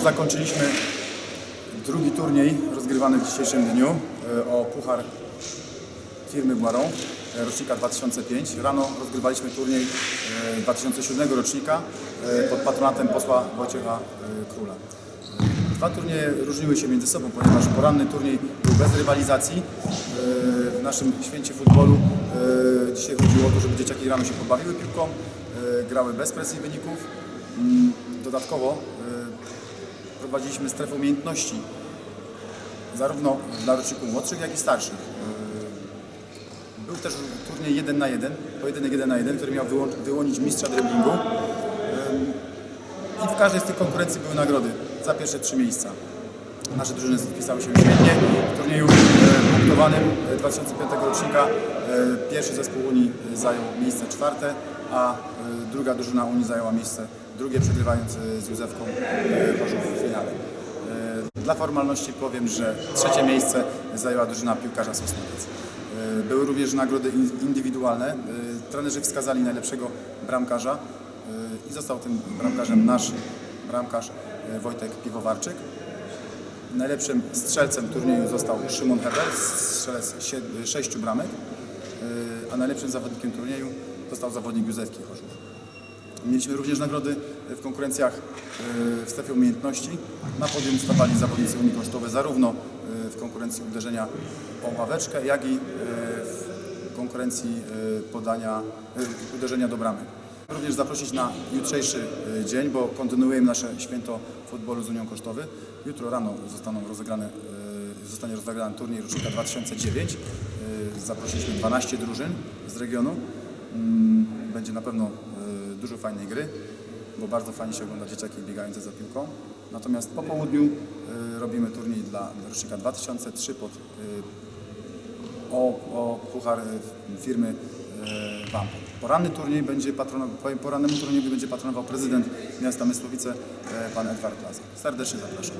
zakończyliśmy drugi turniej rozgrywany w dzisiejszym dniu e, o puchar firmy Błaron, e, rocznika 2005. Rano rozgrywaliśmy turniej e, 2007 rocznika e, pod patronatem posła Wojciecha Króla. Dwa turnieje różniły się między sobą, ponieważ poranny turniej był bez rywalizacji. W naszym święcie futbolu dzisiaj chodziło o to, żeby dzieciaki rano się pobawiły piłką, grały bez presji wyników. Mm, Dodatkowo prowadziliśmy strefę umiejętności zarówno dla roczników młodszych, jak i starszych. Yy, Był też turniej 1 na 1, pojedynek 1 na 1, który miał wyłonić mistrza driblingu. Yy, I w każdej z tych konkurencji były nagrody za pierwsze trzy miejsca. Nasze drużyny spisały się świetnie. W turnieju e, punktowanym e, 2005 rocznika e, pierwszy zespół Unii e, zajął miejsce czwarte, a e, druga drużyna Unii zajęła miejsce drugie, przegrywając e, z Józefką Chorzów w finale. Dla formalności powiem, że trzecie miejsce zajęła drużyna piłkarza Sosnowiec. Były również nagrody in- indywidualne. Trenerzy wskazali najlepszego bramkarza i został tym bramkarzem nasz bramkarz Wojtek Piwowarczyk. Najlepszym strzelcem turnieju został Szymon Heber, strzelec sześciu bramek, a najlepszym zawodnikiem turnieju został zawodnik Józefki Chorzów. Mieliśmy również nagrody w konkurencjach e, w strefie umiejętności. Na podium stawali zawodnicy Unii Kosztowe zarówno e, w konkurencji uderzenia o ławeczkę, jak i e, w konkurencji e, podania, e, uderzenia do bramy. Również zaprosić na jutrzejszy e, dzień, bo kontynuujemy nasze święto futbolu z Unią Kosztowy. Jutro rano zostaną rozegrane, e, zostanie rozegrany turniej rocznika 2009. E, Zaprosiliśmy 12 drużyn z regionu. Mm, Będzie na pewno e, dużo fajnej gry, bo bardzo fajnie się ogląda dzieciaki biegające za piłką. Natomiast po południu e, robimy turniej dla rocznika 2003 pod, e, o, o puchar firmy Wampo. Poranny turniej będzie porannemu turniejowi będzie patronował prezydent miasta Mysłowice, pan Edward Plaza. Serdecznie zapraszam.